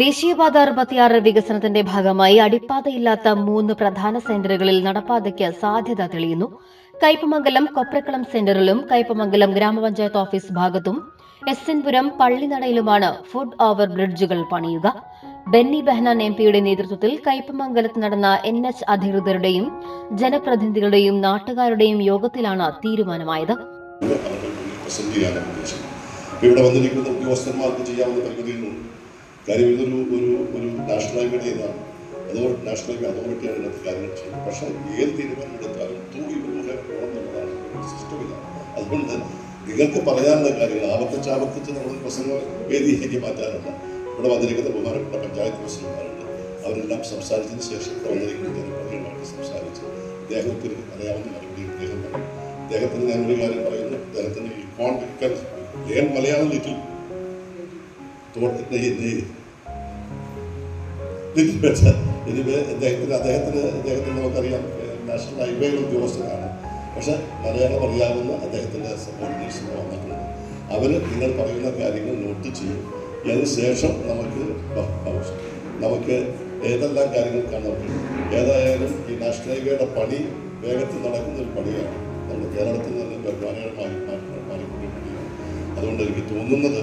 ദേശീയപാത അറുപത്തിയാറ് വികസനത്തിന്റെ ഭാഗമായി അടിപ്പാതയില്ലാത്ത മൂന്ന് പ്രധാന സെന്ററുകളിൽ നടപ്പാതയ്ക്ക് സാധ്യത തെളിയുന്നു. കയ്പമംഗലം കൊപ്രക്കളം സെന്ററിലും കയ്പമംഗലം ഗ്രാമപഞ്ചായത്ത് ഓഫീസ് ഭാഗത്തും എസ് എൻ പുരം പള്ളിനടയിലുമാണ് ഫുഡ് ഓവർ ബ്രിഡ്ജുകൾ പണിയുക. ബെന്നി ബെഹനാൻ എം പിയുടെ നേതൃത്വത്തിൽ കയ്പമംഗലത്ത് നടന്ന എൻ എച്ച് അധികൃതരുടെയും ജനപ്രതിനിധികളുടെയും നാട്ടുകാരുടെയും യോഗത്തിലാണ് തീരുമാനമായത്. ഇവിടെ വന്നിരിക്കുന്ന ഉദ്യോഗസ്ഥന്മാർക്ക് ചെയ്യാവുന്ന കാര്യം ഇതൊരു ഒരു ഒരു നാഷണൽ ഹൈവേയുടെ ഇതാണ് അതോറിറ്റി നാഷണൽ ഹൈവേ അതോറിറ്റിയാണ് ഇതിനകത്ത് കാര്യങ്ങൾ ചെയ്യുന്നത്. പക്ഷേ ഏത് തീരുമാനം എടുത്താലും തൂങ്ങി ഇവരുടെ പോകണം എന്നുള്ളതാണ് സിസ്റ്റം ഇതാണ് അതുകൊണ്ട് നിങ്ങൾക്ക് പറയാനുള്ള കാര്യങ്ങൾ ആവർത്തിച്ച് ആവർത്തിച്ച് നമ്മൾ പ്രസംഗ വേദിയിലേക്ക് മാറ്റാറുണ്ട് ഇവിടെ വന്നിരിക്കുന്ന ബഹുമാനപ്പെട്ട പഞ്ചായത്ത് പ്രസിഡന്റുമാരുണ്ട്. അവരെല്ലാം സംസാരിച്ചതിന് ശേഷം ഇവിടെ വന്നിരിക്കുന്ന ജനപ്രതിനിധികളുമായിട്ട് സംസാരിച്ച് അദ്ദേഹത്തിന് അറിയാവുന്ന മറുപടി അദ്ദേഹം പറയും അദ്ദേഹത്തിന് ഞാനൊരു കാര്യം പറയുന്നു. അദ്ദേഹത്തിന് ഈ can learn Malayalam little anyway അദ്ദേഹത്തിന് അദ്ദേഹത്തിന് അദ്ദേഹത്തിന് നമുക്കറിയാം നാഷണൽ ഹൈവേയുടെ ഉദ്യോഗസ്ഥനാണ് പക്ഷെ മലയാളം അറിയാവുന്ന അദ്ദേഹത്തിന്റെ സപ്പോർട്ടേഴ്സ് വന്നിട്ടുണ്ട് അവർ നിങ്ങൾ പറയുന്ന കാര്യങ്ങൾ നോട്ട് ചെയ്യും അതിന് ശേഷം നമുക്ക് നമുക്ക് ഏതെല്ലാം കാര്യങ്ങൾക്കാണ് നമുക്ക് ഏതായാലും ഈ നാഷണൽ ഹൈവേയുടെ പണി വേഗത്തിൽ നടക്കുന്ന ഒരു പണിയാണ് നമ്മുടെ കേരളത്തിൽ നിന്ന് ബഹുമാനകരമായി മാറിക്കൊണ്ടിരിക്കുകയാണ് അതുകൊണ്ട് എനിക്ക് തോന്നുന്നത്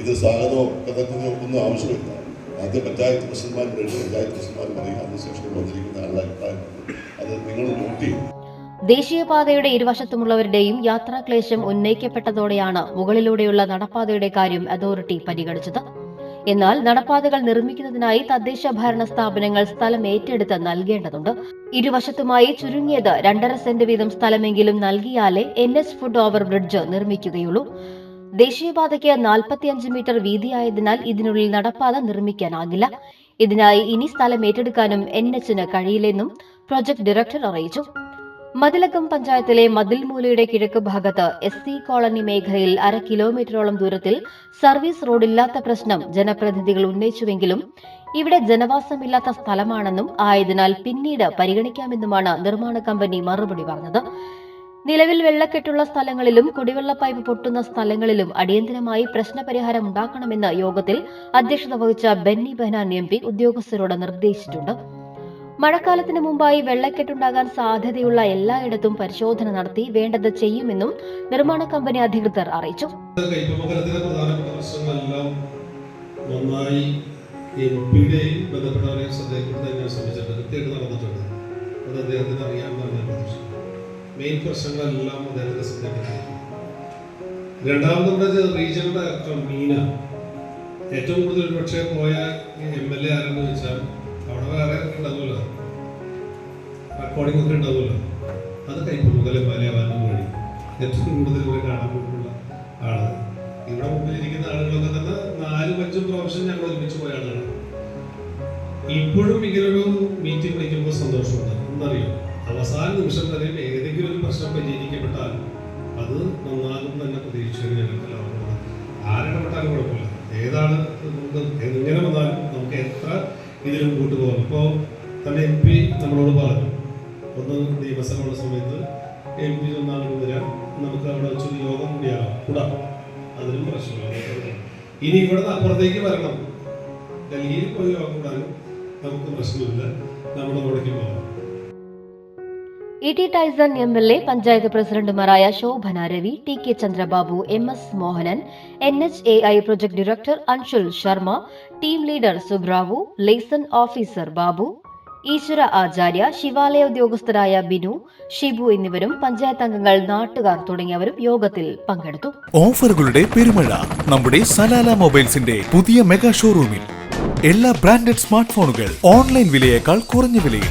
ഇത് സ്വാഗതമോ കഥക്കുന്നതോ ഒന്നും ആവശ്യമില്ല. ആദ്യം പഞ്ചായത്ത് പ്രസിഡന്മാർ രണ്ട് പഞ്ചായത്ത് പ്രസിഡന്മാർ പറയും അതിനുശേഷം വന്നിരിക്കുന്ന ആളുടെ അഭിപ്രായം. അത് നിങ്ങൾ നോട്ട് ചെയ്യും ദേശീയപാതയുടെ ഇരുവശത്തുമുള്ളവരുടെയും യാത്രാക്ലേശം ഉന്നയിക്കപ്പെട്ടതോടെയാണ് മുകളിലൂടെയുള്ള നടപ്പാതയുടെ കാര്യം അതോറിറ്റി പരിഗണിച്ചത്. എന്നാൽ നടപ്പാതകൾ നിർമ്മിക്കുന്നതിനായി തദ്ദേശ ഭരണ സ്ഥാപനങ്ങൾ സ്ഥലം ഏറ്റെടുത്ത് നൽകേണ്ടതുണ്ട്. ഇരുവശത്തുമായി ചുരുങ്ങിയത് രണ്ടര സെന്റ് വീതം സ്ഥലമെങ്കിലും നൽകിയാലേ N S foot over bridge നിർമ്മിക്കുകയുള്ളൂ. ദേശീയപാതയ്ക്ക് നാൽപ്പത്തിയഞ്ച് മീറ്റർ വീതിയായതിനാൽ ഇതിനുള്ളിൽ നടപ്പാത നിർമ്മിക്കാനാകില്ല. ഇതിനായി ഇനി സ്ഥലം ഏറ്റെടുക്കാനും എൻ എച്ചിന് കഴിയില്ലെന്നും പ്രൊജക്ട് ഡയറക്ടർ അറിയിച്ചു. മതിലകം പഞ്ചായത്തിലെ മതിൽമൂലയുടെ കിഴക്ക് ഭാഗത്ത് എസ് സി കോളനി മേഖലയിൽ അര കിലോമീറ്ററോളം ദൂരത്തിൽ സർവീസ് റോഡില്ലാത്ത പ്രശ്നം ജനപ്രതിനിധികൾ ഉന്നയിച്ചുവെങ്കിലും ഇവിടെ ജനവാസമില്ലാത്ത സ്ഥലമാണെന്നും ആയതിനാൽ പിന്നീട് പരിഗണിക്കാമെന്നുമാണ് നിർമ്മാണ കമ്പനി മറുപടി പറഞ്ഞത്. നിലവിൽ വെള്ളക്കെട്ടുള്ള സ്ഥലങ്ങളിലും കുടിവെള്ള പൈപ്പ് പൊട്ടുന്ന സ്ഥലങ്ങളിലും അടിയന്തരമായി പ്രശ്നപരിഹാരം ഉണ്ടാക്കണമെന്ന് യോഗത്തിൽ അധ്യക്ഷത വഹിച്ച ബെന്നി ബെഹനാൻ എം പി ഉദ്യോഗസ്ഥരോട് നിർദ്ദേശിച്ചിട്ടുണ്ട്. മഴക്കാലത്തിന് മുമ്പായി വെള്ളക്കെട്ടുണ്ടാകാൻ സാധ്യതയുള്ള എല്ലായിടത്തും പരിശോധന നടത്തി വേണ്ടത് ചെയ്യുമെന്നും നിർമ്മാണ കമ്പനി അധികൃതർ അറിയിച്ചു. നന്നായി നടന്നിട്ടുണ്ട്. മെയിൻ പ്രശ്നങ്ങളെല്ലാം അദ്ദേഹത്തെ ശ്രദ്ധയിൽപ്പെടുത്തി രണ്ടാമത് റീജിയണൽ ഡയറക്ടർ മീന. ഏറ്റവും കൂടുതൽ ഒരുപക്ഷെ പോയ എം എൽ എ ആരെന്ന് വെച്ചാൽ അവിടെ വേറെ ഉണ്ടാവുമല്ലോ. റെക്കോർഡിംഗ് ഒക്കെ ഉണ്ടാവുമല്ലോ. അത് കൈപ്പമംഗലം മലയാളം വഴി. ഏറ്റവും കൂടുതൽ ഇവിടെ കാണാൻ പോയിട്ടുള്ള ആൾ. ഇവിടെ മുമ്പിലിരിക്കുന്ന ആളുകളൊക്കെ തന്നെ നാലും അഞ്ചും പ്രാവശ്യം ഞങ്ങൾ ഒരുമിച്ച് പോയ ആളാണ് ഇപ്പോഴും ഇങ്ങനൊരു മീറ്റിംഗ് വിളിക്കുമ്പോൾ സന്തോഷമുണ്ട്. എന്നറിയാം അവസാന നിമിഷം വരെ ഏതെങ്കിലും ഒരു പ്രശ്നം പരിഹരിക്കപ്പെട്ടാൽ അത് നന്നാകും തന്നെ പ്രതീക്ഷിച്ചു ഞങ്ങൾക്ക് എല്ലാവർക്കും ആരിടപെട്ടാലും കുഴപ്പമില്ല. ഏതാണ് എങ്ങനെ വന്നാലും നമുക്ക് എത്ര ഇതിലും മുമ്പോട്ട് പോകാം. ഇപ്പോൾ തന്നെ എം പി നമ്മളോട് പറഞ്ഞു. ഒന്ന് നിയമസഭയുടെ സമയത്ത് എം പി ഒന്നാണ് വരാം നമുക്ക് അവിടെ വെച്ചൊരു യോഗം കൂടിയാകാം കൂടാം. അതിനും പ്രശ്നമില്ല. ഇനി ഇവിടുന്ന് അപ്പുറത്തേക്ക് വരണം. ഡൽഹിയിൽ പോയി യോഗം കൂടാനും നമുക്ക് പ്രശ്നമില്ല. നമ്മുടെ അവിടേക്ക് പോകാം. E T Tyson M L A panchayat പ്രസിഡന്റുമാരായ Shobhana Ravi T K Chandrababu M S Mohanan N H A I project director Anshul Sharma team leader Subbarao liaison officer Babu Eshwara Acharya Shivalaya ഉദ്യോഗസ്ഥരായ Binu Shibu എന്നിവരും പഞ്ചായത്ത് അംഗങ്ങൾ നാട്ടുകാർ തുടങ്ങിയവരും യോഗത്തിൽ പങ്കെടുത്തു. ഓഫറുകളുടെ പെരുമഴ നമ്മുടെ Salalah മൊബൈൽസിന്റെ പുതിയ മെഗാ ഷോറൂമിൽ. എല്ലാ ബ്രാൻഡഡ് സ്മാർട്ട് ഫോണുകൾ ഓൺലൈൻ വിലയേക്കാൾ കുറഞ്ഞ വിലയിൽ.